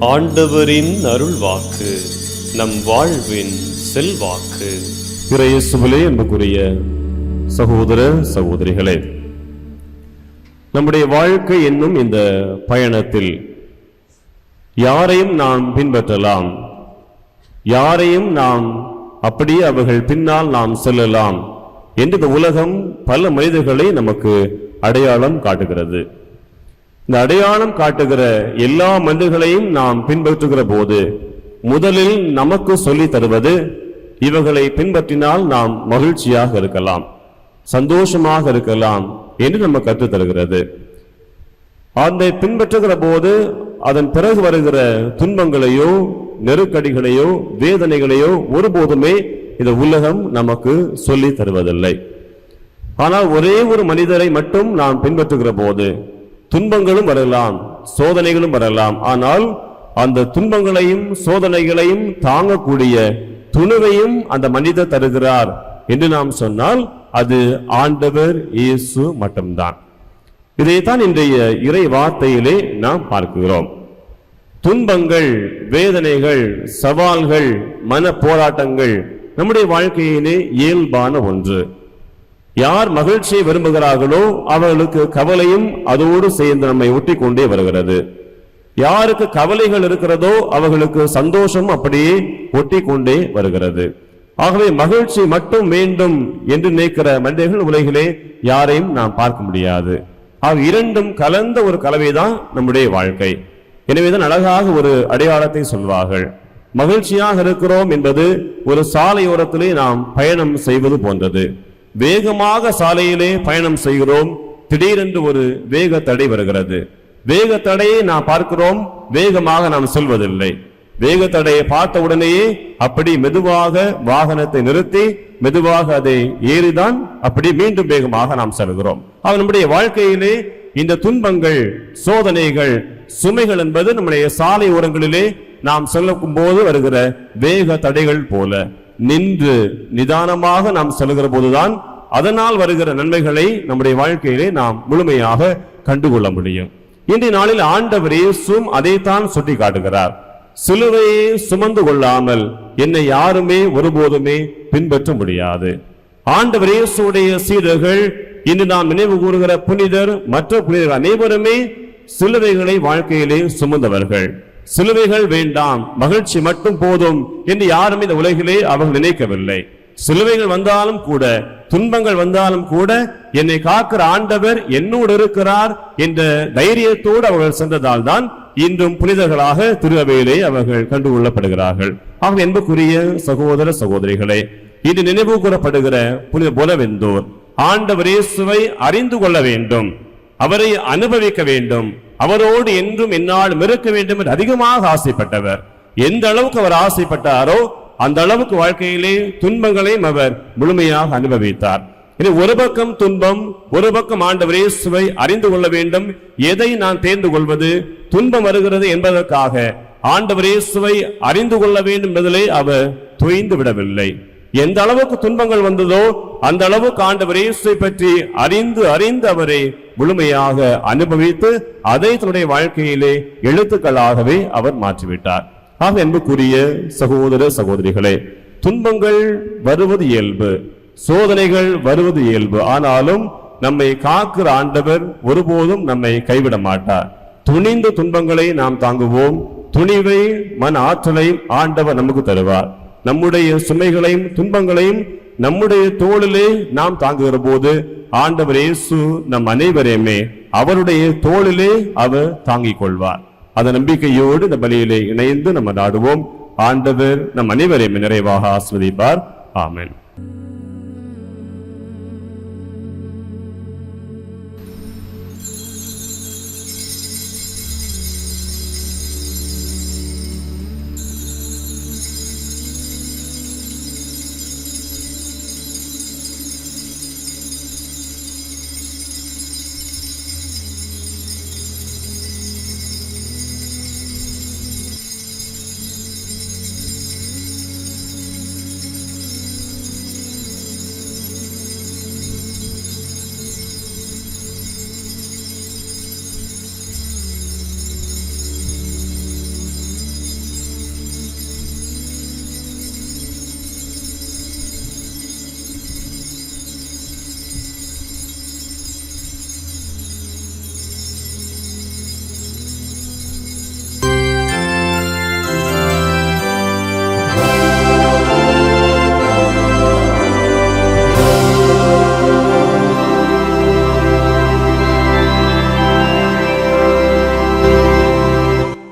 ஆண்டவரின் அருள் வாக்கு நம் வாழ்வின் செல்வாக்கு. இறையேசுவிலே அன்புக்குரிய சகோதர சகோதரிகளே நம்முடைய வாழ்க்கை என்னும் இந்த பயணத்தில் யாரையும் நாம் பின்பற்றலாம். யாரையும் நாம் அப்படியே அவர்கள் பின்னால் நாம் செல்லலாம். என்று இந்த உலகம் பல மனிதர்களை நமக்கு அடையாளம் காட்டுகிறது. இந்த அடையாளம் காட்டுகிற எல்லா மனிதர்களையும் நாம் பின்பற்றுகிற போது முதலில் நமக்கு சொல்லித் தருவது இவர்களை பின்பற்றினால் நாம் மகிழ்ச்சியாக இருக்கலாம் சந்தோஷமாக இருக்கலாம் என்று நம்ம கற்றுத் தருகிறது. அந்த பின்பற்றுகிற போது அதன் பிறகு வருகிற துன்பங்களையோ நெருக்கடிகளையோ வேதனைகளையோ ஒருபோதுமே இந்த உலகம் நமக்கு சொல்லி தருவதில்லை. ஆனால் ஒரே ஒரு மனிதரை மட்டும் நாம் பின்பற்றுகிற போது துன்பங்களும் வரலாம் சோதனைகளும் வரலாம். ஆனால் அந்த துன்பங்களையும் சோதனைகளையும் தாங்கக்கூடிய துணிவையும் அந்த மனிதர் தருகிறார் என்று நாம் சொன்னால் அது ஆண்டவர் இயேசு மட்டும்தான். இதைத்தான் இன்றைய இறை வார்த்தையிலே நாம் பார்க்கிறோம். துன்பங்கள் வேதனைகள் சவால்கள் மன போராட்டங்கள் நம்முடைய வாழ்க்கையிலே இயல்பான ஒன்று. யார் மகிழ்ச்சியை விரும்புகிறார்களோ அவர்களுக்கு கவலையும் அதோடு சேர்ந்து நம்மை ஒட்டி கொண்டே வருகிறது. யாருக்கு கவலைகள் இருக்கிறதோ அவர்களுக்கு சந்தோஷம் அப்படியே ஒட்டி கொண்டே வருகிறது. ஆகவே மகிழ்ச்சி மட்டும் வேண்டும் என்று நினைக்கிற மனிதர்கள் உலகிலே யாரையும் நாம் பார்க்க முடியாது. ஆக இரண்டும் கலந்த ஒரு கலவைதான் நம்முடைய வாழ்க்கை. எனவேதான் அழகாக ஒரு அடையாளத்தை சொல்வார்கள். மகிழ்ச்சியாக இருக்கிறோம் என்பது ஒரு சாலையோரத்திலே நாம் பயணம் செய்வது போன்றது. வேகமாக சாலையிலே பயணம் செய்கிறோம். திடீரென்று ஒரு வேக தடை வருகிறது. வேக தடையை நாம் பார்க்கிறோம். வேகமாக நாம் செல்வதில்லை. வேக தடையை பார்த்த உடனேயே அப்படி மெதுவாக வாகனத்தை நிறுத்தி மெதுவாக அதை ஏறிதான் அப்படி மீண்டும் வேகமாக நாம் செல்கிறோம். ஆக நம்முடைய வாழ்க்கையிலே இந்த துன்பங்கள் சோதனைகள் சுமைகள் என்பது நம்முடைய சாலை ஓரங்களிலே நாம் செல்லும் போது வருகிற வேக தடைகள் போல. நின்று நிதானமாக நாம் செல்கிற போதுதான் அதனால் வருகிற நன்மைகளை நம்முடைய வாழ்க்கையிலே நாம் முழுமையாக கண்டுகொள்ள முடியும். இன்றைய நாளில் ஆண்டவர் இயேசும் அதைத்தான் சுட்டி காட்டுகிறார் சிலுவையை சுமந்து கொள்ளாமல் என்னை யாருமே ஒருபோதுமே பின்பற்ற முடியாது. ஆண்டவர் இயேசுடைய சீடர்கள் இன்று நாம் நினைவு கூறுகிற புனிதர் மற்ற புனிதர் அனைவருமே சிலுவைகளை வாழ்க்கையிலே சுமந்தவர்கள். சிலுவைகள் வேண்டாம் மகிழ்ச்சி மட்டும் போதும் என்று யாரும் இந்த உலகிலே அவர்கள் நினைக்கவில்லை. சிலுவைகள் வந்தாலும் கூட துன்பங்கள் வந்தாலும் கூட என்னை காக்கிற ஆண்டவர் என்னோடு இருக்கிறார் என்ற தைரியத்தோடு அவர்கள் சென்றதால் தான் இன்றும் புனிதர்களாக திருஅவையிலே அவர்கள் கண்டு கொள்ளப்படுகிறார்கள் ஆக என்பக்குரிய சகோதர சகோதரிகளே இது நினைவு கூறப்படுகிற புனித புலவெந்தோர். ஆண்டவர் இயேசுவை அறிந்து கொள்ள வேண்டும் அவரை அனுபவிக்க வேண்டும் அவரோடு என்றும் என்னால் இருக்க வேண்டும் என்று அதிகமாக ஆசைப்பட்டவர். எந்த அளவுக்கு அவர் ஆசைப்பட்டாரோ அந்த அளவுக்கு வாழ்க்கையிலே துன்பங்களையும் அவர் முழுமையாக அனுபவித்தார். இனி ஒரு பக்கம் துன்பம் ஒரு பக்கம் ஆண்டவரே சுவை அறிந்து கொள்ள வேண்டும். எதை நான் தேர்ந்து கொள்வது? துன்பம் வருகிறது என்பதற்காக ஆண்டவரே சுவை அறிந்து கொள்ள வேண்டும் என்பதிலே அவர் துய்ந்து விடவில்லை. எந்த அளவுக்கு துன்பங்கள் வந்ததோ அந்த அளவுக்கு ஆண்டவர் இயேசுவை பற்றி அறிந்து அறிந்து அவரை முழுமையாக அனுபவித்து அதை தன்னுடைய வாழ்க்கையிலே எழுத்துக்களாகவே அவர் மாற்றிவிட்டார். ஆக என்புக்குரிய சகோதர சகோதரிகளே துன்பங்கள் வருவது இயல்பு சோதனைகள் வருவது இயல்பு. ஆனாலும் நம்மை காக்கிற ஆண்டவர் ஒருபோதும் நம்மை கைவிட மாட்டார். துணிந்த துன்பங்களை நாம் தாங்குவோம். துணிவை மன ஆற்றலை ஆண்டவர் நமக்கு தருவார். நம்முடைய சுமைகளையும் துன்பங்களையும் நம்முடைய தோளிலே நாம் தாங்குகிற போது ஆண்டவர் இயேசு நம் அனைவரையுமே அவருடைய தோளிலே அவர் தாங்கிக் கொள்வார். அந்த நம்பிக்கையோடு இந்த பலியிலே இணைந்து நம்ம நாடுவோம். ஆண்டவர் நம் அனைவரையும் நிறைவாக ஆஸ்வதிப்பார் ஆமென்.